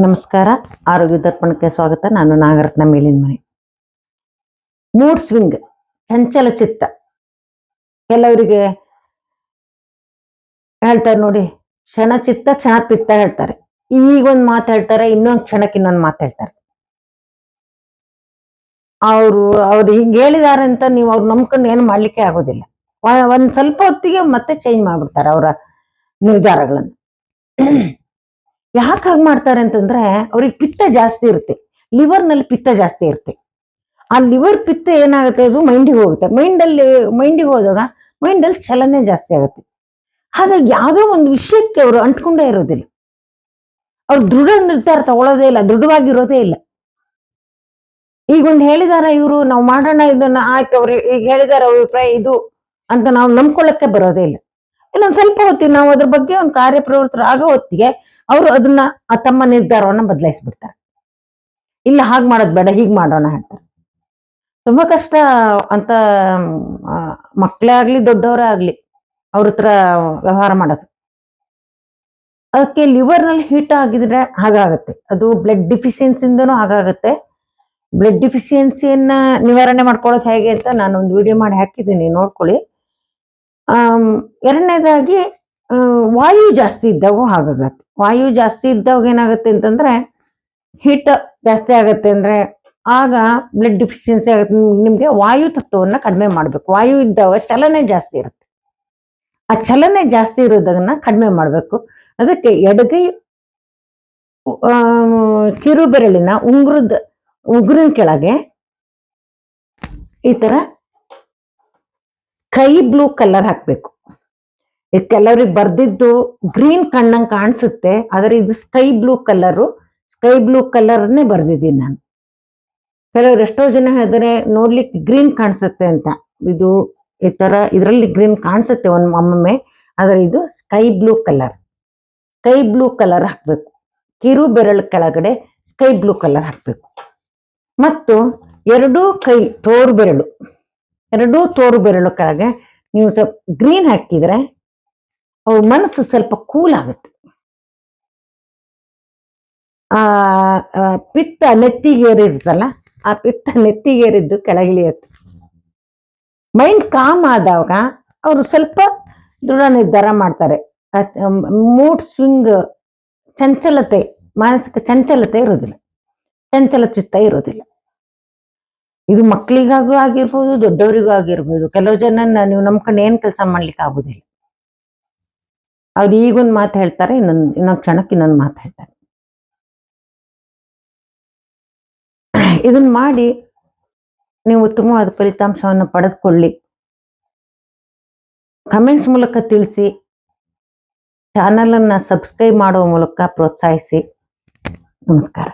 ನಮಸ್ಕಾರ, ಆರೋಗ್ಯ ದರ್ಪಣಕ್ಕೆ ಸ್ವಾಗತ. ನಾನು ನಾಗರತ್ನ ಮೇಲಿನ ಮನೆ. ಮೂಡ್ ಸ್ವಿಂಗ್ ಚಂಚಲ ಚಿತ್ತ ಕೆಲವರಿಗೆ ಹೇಳ್ತಾರೆ ನೋಡಿ ಕ್ಷಣ ಚಿತ್ತ ಕ್ಷಣ ಪಿತ್ತ ಹೇಳ್ತಾರೆ. ಈಗ ಒಂದ್ ಮಾತು ಹೇಳ್ತಾರೆ, ಇನ್ನೊಂದ್ ಕ್ಷಣಕ್ಕೆ ಇನ್ನೊಂದ್ ಮಾತು ಹೇಳ್ತಾರೆ. ಅವರು, ಅವ್ರು ಹಿಂಗ್ ಹೇಳಿದಾರೆ ಅಂತ ನೀವು ಅವ್ರು ನಂಬ್ಕೊಂಡು ಏನು ಮಾಡ್ಲಿಕ್ಕೆ ಆಗೋದಿಲ್ಲ. ಒಂದ್ ಸ್ವಲ್ಪ ಹೊತ್ತಿಗೆ ಮತ್ತೆ ಚೇಂಜ್ ಮಾಡ್ಬಿಡ್ತಾರೆ ಅವರ ನಿರ್ಧಾರಗಳನ್ನು. ಯಾಕೆ ಹಾಗೆ ಮಾಡ್ತಾರೆ ಅಂತಂದ್ರೆ ಅವ್ರಿಗೆ ಪಿತ್ತ ಜಾಸ್ತಿ ಇರುತ್ತೆ. ಲಿವರ್ನಲ್ಲಿ ನಲ್ಲಿ ಪಿತ್ತ ಜಾಸ್ತಿ ಇರುತ್ತೆ. ಆ ಲಿವರ್ ಪಿತ್ತ ಏನಾಗುತ್ತೆ ಅದು ಮೈಂಡಿಗೆ ಹೋಗುತ್ತೆ. ಮೈಂಡಲ್ಲಿ ಮೈಂಡಿಗೆ ಹೋದಾಗ ಮೈಂಡಲ್ಲಿ ಚಲನೆ ಜಾಸ್ತಿ ಆಗುತ್ತೆ. ಹಾಗಾಗಿ ಯಾವುದೋ ಒಂದು ವಿಷಯಕ್ಕೆ ಅವರು ಅಂಟ್ಕೊಂಡೇ ಇರೋದಿಲ್ಲ. ಅವ್ರು ದೃಢ ನಿರ್ಧಾರ ತಗೊಳ್ಳೋದೇ ಇಲ್ಲ, ದೃಢವಾಗಿರೋದೇ ಇಲ್ಲ. ಈಗ ಒಂದು ಹೇಳಿದಾರ ಇವರು, ನಾವು ಮಾಡೋಣ ಇದನ್ನ, ಆಯ್ತು ಅವ್ರು, ಈಗ ಹೇಳಿದಾರ ಅಭಿಪ್ರಾಯ ಇದು. ಅಂತ ನಾವು ನಂಬ್ಕೊಳ್ಳಕ್ಕೆ ಬರೋದೇ ಇಲ್ಲ. ಇನ್ನೊಂದ್ ಸ್ವಲ್ಪ ಹೊತ್ತಿಗೆ ನಾವು ಅದ್ರ ಬಗ್ಗೆ ಒಂದು ಕಾರ್ಯಪ್ರವೃತ್ತರು ಆಗೋ ಹೊತ್ತಿಗೆ ಅವರು ಅದನ್ನ ತಮ್ಮ ನಿರ್ಧಾರವನ್ನ ಬದಲಾಯಿಸ್ಬಿಡ್ತಾರೆ. ಇಲ್ಲ ಹಾಗೆ ಮಾಡೋದು ಬೇಡ, ಹೀಗೆ ಮಾಡೋಣ ಹೇಳ್ತಾರೆ ತುಂಬಾ ಕಷ್ಟ ಅಂತ ಮಕ್ಕಳೇ ಆಗ್ಲಿ ದೊಡ್ಡವರೇ ಆಗ್ಲಿ ಅವ್ರ ಹತ್ರ ವ್ಯವಹಾರ ಮಾಡೋದು. ಅದಕ್ಕೆ ಲಿವರ್ನಲ್ಲಿ ನಲ್ಲಿ ಹೀಟ್ ಆಗಿದ್ರೆ ಹಾಗಾಗತ್ತೆ. ಅದು ಬ್ಲಡ್ ಡಿಫಿಷಿಯನ್ಸಿಯಿಂದನೂ ಹಾಗಾಗತ್ತೆ. ಬ್ಲಡ್ ಡಿಫಿಷಿಯನ್ಸಿಯನ್ನ ನಿವಾರಣೆ ಮಾಡ್ಕೊಳ್ಳೋದು ಹೇಗೆ ಅಂತ ನಾನು ಒಂದು ವಿಡಿಯೋ ಮಾಡಿ ಹಾಕಿದ್ದೀನಿ, ನೋಡ್ಕೊಳ್ಳಿ. ಎರಡನೇದಾಗಿ ವಾಯು ಜಾಸ್ತಿ ಇದ್ದಾಗ ಹಾಗಾಗತ್ತೆ. ವಾಯು ಜಾಸ್ತಿ ಇದ್ದಾಗ ಏನಾಗುತ್ತೆ ಅಂತಂದ್ರೆ, ಹೀಟ್ ಜಾಸ್ತಿ ಆಗತ್ತೆ ಅಂದ್ರೆ, ಆಗ ಬ್ಲಡ್ ಡಿಫಿಷಿಯನ್ಸಿ ಆಗುತ್ತೆ. ನಿಮಗೆ ವಾಯು ತತ್ವವನ್ನು ಕಡಿಮೆ ಮಾಡಬೇಕು. ವಾಯು ಇದ್ದಾಗ ಚಲನೆ ಜಾಸ್ತಿ ಇರುತ್ತೆ. ಆ ಚಲನೆ ಜಾಸ್ತಿ ಇರೋದನ್ನ ಕಡಿಮೆ ಮಾಡಬೇಕು. ಅದಕ್ಕೆ ಎಡಗೈ ಕಿರುಬೆರಳಿನ ಕಿರು ಬೆರಳಿನ ಉಂಗುರದ, ಉಗುರಿನ ಕೆಳಗೆ ಈ ತರ ಸ್ಕೈ ಬ್ಲೂ ಕಲರ್ ಹಾಕ್ಬೇಕು. ಕೆಲವ್ರಿಗೆ ಬರ್ದಿದ್ದು ಗ್ರೀನ್ ಕಣ್ಣಂಗೆ ಕಾಣಿಸುತ್ತೆ, ಆದರೆ ಇದು sky blue colour, sky blue ಕಲರ್ನೇ ಬರ್ದಿದ್ದೀನಿ ನಾನು. ಕೆಲವ್ರು ಎಷ್ಟೋ ಜನ ಹೇಳಿದ್ರೆ ನೋಡ್ಲಿಕ್ಕೆ ಗ್ರೀನ್ ಕಾಣಿಸುತ್ತೆ ಅಂತ. ಇದು ಈ ಥರ ಇದರಲ್ಲಿ ಗ್ರೀನ್ ಕಾಣಿಸುತ್ತೆ ಒಂದ್ ಒಮ್ಮೊಮ್ಮೆ, ಆದರೆ ಇದು sky blue colour. Sky blue colour ಹಾಕಬೇಕು. ಕಿರು ಬೆರಳು ಕೆಳಗಡೆ ಸ್ಕೈ ಬ್ಲೂ ಕಲರ್ ಹಾಕಬೇಕು. ಮತ್ತು ಎರಡೂ ಕೈ ತೋರು ಬೆರಳು. ಎರಡೂ ತೋರು ಬೆರಳು ಕೆಳಗೆ ನೀವು ಸ್ವಲ್ಪ ಗ್ರೀನ್ ಹಾಕಿದ್ರೆ ಅವ್ರ ಮನಸ್ಸು ಸ್ವಲ್ಪ ಕೂಲ್ ಆಗುತ್ತೆ. ಆ ಪಿತ್ತ ನೆತ್ತಿಗೇರಿರುತ್ತಲ್ಲ, ಆ ಪಿತ್ತ ನೆತ್ತಿಗೇರಿದ್ದು ಕೆಳಗಿಳಿಯುತ್ತೆ ಮೈಂಡ್ ಕಾಮ್ ಆದಾಗ ಅವರು ಸ್ವಲ್ಪ ದೃಢ ನಿರ್ಧಾರ ಮಾಡ್ತಾರೆ. ಮೂಡ್ ಸ್ವಿಂಗ್ ಚಂಚಲತೆ, ಮಾನಸಿಕ ಚಂಚಲತೆ ಇರೋದಿಲ್ಲ ಚಂಚಲ ಚಿತ್ತ ಇರೋದಿಲ್ಲ ಇದು ಮಕ್ಕಳಿಗಾಗೂ ಆಗಿರ್ಬೋದು, ದೊಡ್ಡವರಿಗೂ ಆಗಿರ್ಬೋದು. ಕೆಲವು ಜನ ನೀವು ನಂಬ್ಕೊಂಡು ಏನ್ ಕೆಲಸ ಮಾಡ್ಲಿಕ್ಕೆ ಆಗುದಿಲ್ಲ. ಅವ್ರು ಈಗೊಂದು ಮಾತು ಹೇಳ್ತಾರೆ, ಇನ್ನೊಂದು ಇನ್ನೊಂದು ಕ್ಷಣಕ್ಕೆ ಇನ್ನೊಂದು ಮಾತು ಹೇಳ್ತಾರೆ. ಇದನ್ನ ಮಾಡಿ ನೀವು ಉತ್ತಮವಾದ ಫಲಿತಾಂಶವನ್ನು ಪಡೆದುಕೊಳ್ಳಿ. ಕಮೆಂಟ್ಸ್ ಮೂಲಕ ತಿಳಿಸಿ. ಚಾನಲನ್ನು ಸಬ್ಸ್ಕ್ರೈಬ್ ಮಾಡುವ ಮೂಲಕ ಪ್ರೋತ್ಸಾಹಿಸಿ. ನಮಸ್ಕಾರ.